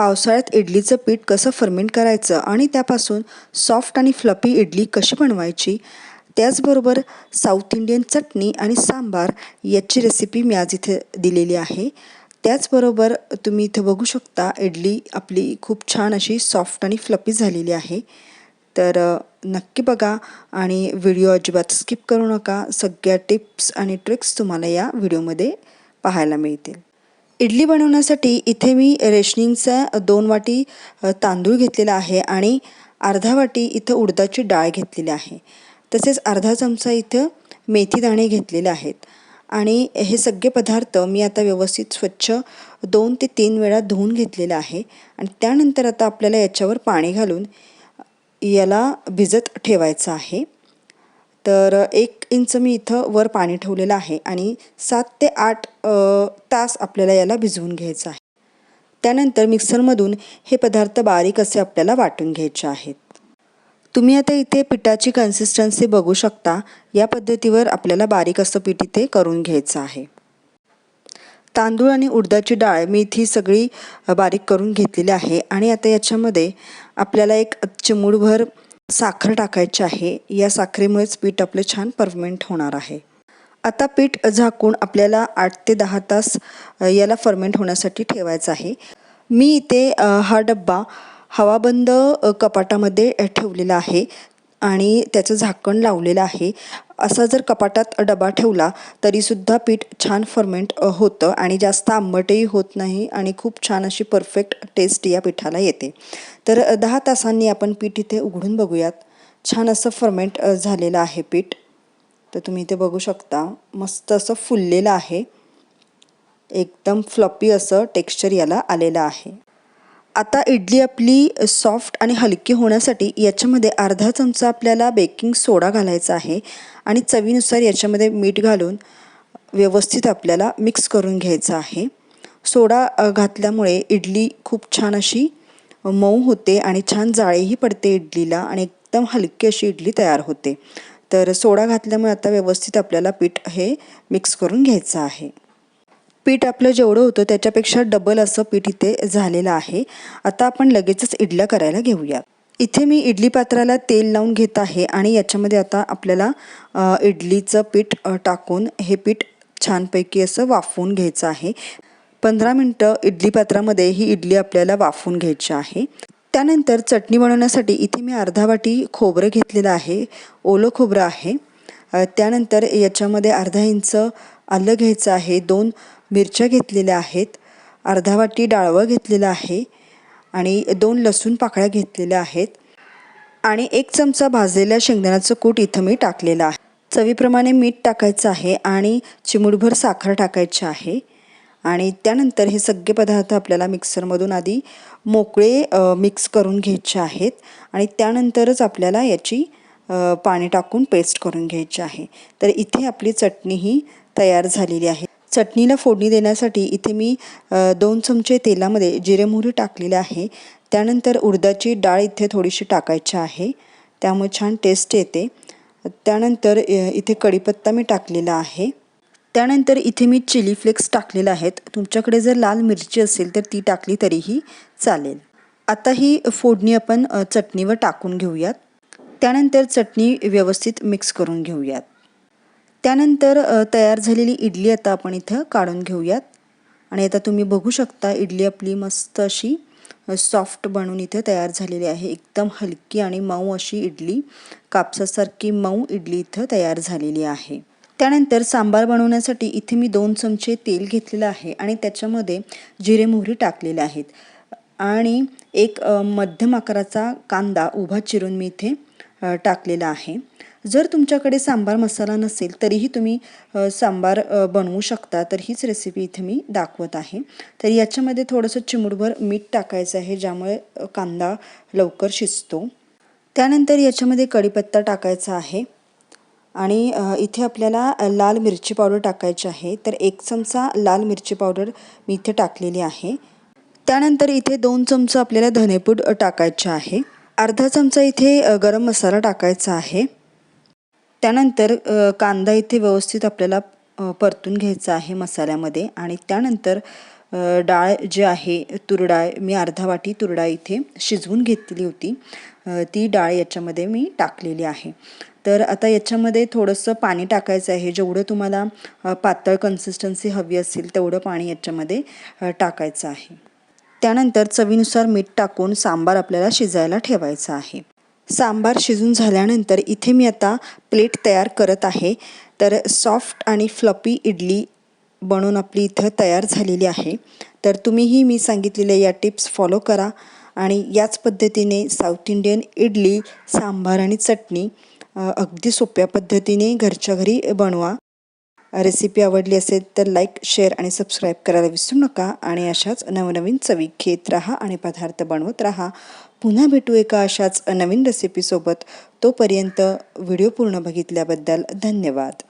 पावसाळ्यात इडलीचं पीठ कसं फर्मेंट करायचं आणि त्यापासून सॉफ्ट आणि फ्लपी इडली कशी बनवायची? त्याचबरोबर साऊथ इंडियन चटणी आणि सांबार याची रेसिपी मी आज इथे दिलेली आहे. त्याचबरोबर तुम्ही इथं बघू शकता इडली आपली खूप छान अशी सॉफ्ट आणि फ्लपी झालेली आहे. तर नक्की बघा आणि व्हिडिओ अजिबात स्किप करू नका. सगळ्या टिप्स आणि ट्रिक्स तुम्हाला या व्हिडिओमध्ये पाहायला मिळतील. इडली बनवण्यासाठी इथे मी रेशनिंगचा दोन वाटी तांदूळ घेतलेला आहे आणि अर्धा वाटी इथं उडदाची डाळ घेतलेली आहे. तसेच अर्धा चमचा इथं मेथी दाणे घेतलेले आहेत. आणि हे सगळे पदार्थ मी आता व्यवस्थित स्वच्छ दोन ते तीन वेळा धुवून घेतलेलं आहे. आणि त्यानंतर आता आपल्याला याच्यावर पाणी घालून याला भिजत ठेवायचं आहे. तर एक इंच मी इथं वर पाणी ठेवलेलं आहे आणि सात ते आठ तास आपल्याला याला भिजवून घ्यायचं आहे. त्यानंतर मिक्सरमधून हे पदार्थ बारीक असे आपल्याला वाटून घ्यायचे आहेत. तुम्ही आता इथे पिठाची कन्सिस्टन्सी बघू शकता. या पद्धतीवर आपल्याला बारीक असं पीठ इथे करून घ्यायचं आहे. तांदूळ आणि उडदाची डाळ मी इथे सगळी बारीक करून घेतलेली आहे आणि आता याच्यामध्ये आपल्याला एक चिमूडभर साखर टाकायची आहे. या साखरेमुळेच पीठ आपलं छान परमेंट होणार आहे. आता पीठ झाकून आपल्याला आठ ते दहा तास याला फर्मेंट होण्यासाठी ठेवायचं आहे. मी इथे हा डब्बा हवाबंद कपाटामध्ये ठेवलेला आहे. आणि त्याचं झाकण लावलेलं आहे. असा जर कपाटात डबा ठेवला तरीसुद्धा पीठ छान फर्मेंट होतं आणि जास्त आंबटही होत नाही आणि खूप छान अशी परफेक्ट टेस्ट या पिठाला येते. तर दहा तासांनी आपण पीठ इथे उघडून बघूयात. छान असं फर्मेंट झालेलं आहे पीठ. तर तुम्ही इथे बघू शकता मस्त असं फुललेलं आहे. एकदम फ्लपी असं टेक्स्चर याला आलेलं आहे. आता इडली आपली सॉफ्ट आणि हलकी होण्यासाठी याच्यामध्ये अर्धा चमचा आपल्याला बेकिंग सोडा घालायचा आहे आणि चवीनुसार याच्यामध्ये मीठ घालून व्यवस्थित आपल्याला मिक्स करून घ्यायचं आहे. सोडा घातल्यामुळे इडली खूप छान अशी मऊ होते आणि छान जाळीही पडते इडलीला आणि एकदम हलकी अशी इडली तयार होते. तर सोडा घातल्यामुळे आता व्यवस्थित आपल्याला पीठ हे मिक्स करून घ्यायचं आहे. पीठ आपलं जेवढं होतं त्याच्यापेक्षा डबल असं पीठ इथे झालेलं आहे. आता आपण लगेचच इडल्या करायला घेऊया. इथे मी इडली पात्राला तेल लावून घेत आहे आणि याच्यामध्ये आता आपल्याला इडलीचं पीठ टाकून हे पीठ छानपैकी असं वाफवून घ्यायचं आहे. पंधरा मिनटं इडली पात्रामध्ये ही इडली आपल्याला वाफवून घ्यायची आहे. त्यानंतर चटणी बनवण्यासाठी इथे मी अर्धा वाटी खोबरं घेतलेलं आहे. ओलं खोबरं आहे. त्यानंतर याच्यामध्ये अर्धा इंच आलं घ्यायचं आहे. दोन मिरच्या घेतलेल्या आहेत अर्धा वाटी डाळवं घेतलेलं आहे आणि दोन लसूण पाकळ्या घेतलेल्या आहेत आणि एक चमचा भाजलेल्या शेंगदाण्याचं कूट इथं मी टाकलेलं आहे. चवीप्रमाणे मीठ टाकायचं आहे आणि चिमूटभर साखर टाकायची आहे आणि त्यानंतर हे सगळे पदार्थ आपल्याला मिक्सरमधून आधी मोकळे मिक्स करून घ्यायचे आहेत आणि त्यानंतरच आपल्याला याची पाणी टाकून पेस्ट करून घ्यायची आहे. तर इथे आपली चटणी ही तयार झालेली आहे. चटणीला फोडणी देण्यासाठी इथे मी दोन चमचे तेलामध्ये जिरे मोहरी टाकलेले आहे. त्यानंतर उडदाची डाळ इथे थोडीशी टाकायची आहे. त्यामुळे छान टेस्ट येते. त्यानंतर इथे कढीपत्ता मी टाकलेला आहे. त्यानंतर इथे मी चिली फ्लेक्स टाकलेले आहेत. तुमच्याकडे जर लाल मिरची असेल तर ती टाकली तरीही चालेल. आता ही फोडणी आपण चटणीवर टाकून घेऊयात. त्यानंतर चटणी व्यवस्थित मिक्स करून घेऊयात. त्यानंतर तयार झालेली इडली आता आपण इथं काढून घेऊयात. आणि आता तुम्ही बघू शकता इडली आपली मस्त अशी सॉफ्ट बनून इथे तयार झालेली आहे. एकदम हलकी आणि मऊ अशी इडली कापसासारखी मऊ इडली इथं तयार झालेली आहे. त्यानंतर सांबार बनवण्यासाठी इथे मी दोन चमचे तेल घेतलेलं आहे आणि त्याच्यामध्ये जिरे मोहरी टाकलेले आहेत. आणि एक मध्यम आकाराचा कांदा उभा चिरून मी इथे टाकलेला आहे. जर तुमच्याकडे सांबार मसाला नसेल तरीही तुम्ही सांबार बनवू शकता. तर हीच रेसिपी इथे मी दाखवत आहे. तर याच्यामध्ये थोडंसं चिमूटभर मीठ टाकायचं आहे ज्यामुळे कांदा लवकर शिजतो. त्यानंतर याच्यामध्ये कढीपत्ता टाकायचा आहे. आणि इथे आपल्याला लाल मिरची पावडर टाकायची आहे. तर एक चमचा लाल मिरची पावडर मी इथे टाकलेली आहे. त्यानंतर इथे दोन चमचा आपल्याला धनेपूड टाकायचे आहे. अर्धा चमचा इथे गरम मसाला टाकायचा आहे. त्यानंतर कांदा इथे व्यवस्थित आपल्याला परतून घ्यायचा आहे मसाल्यामध्ये आणि त्यानंतर डाळ जे आहे तुरडाळ मी अर्धा वाटी तुरडाळ इथे शिजवून घेतलेली होती. ती डाळ याच्यामध्ये मी टाकलेली आहे. तर आता याच्यामध्ये थोडंसं पाणी टाकायचं आहे. जेवढं तुम्हाला पातळ कन्सिस्टन्सी हवी असेल तेवढं पाणी याच्यामध्ये टाकायचं आहे. त्यानंतर चवीनुसार मीठ टाकून सांबार आपल्याला शिजायला ठेवायचा आहे. सांबार शिजून झाल्यानंतर इथे मी आता प्लेट तयार करत आहे. तर सॉफ्ट आणि फ्लपी इडली बनवून आपली इथं तयार झालेली आहे. तर तुम्हीही मी सांगितलेल्या या टिप्स फॉलो करा आणि याच पद्धतीने साऊथ इंडियन इडली सांबार आणि चटणी अगदी सोप्या पद्धतीने घरच्या घरी बनवा. रेसिपी आवडली असेल तर लाईक शेअर आणि सबस्क्राईब करायला विसरू नका आणि अशाच नवनवीन चवी घेत राहा आणि पदार्थ बनवत राहा. पुन्हा भेटू एका अशाच नवीन रेसिपीसोबत तोपर्यंत व्हिडिओ पूर्ण बघितल्याबद्दल धन्यवाद.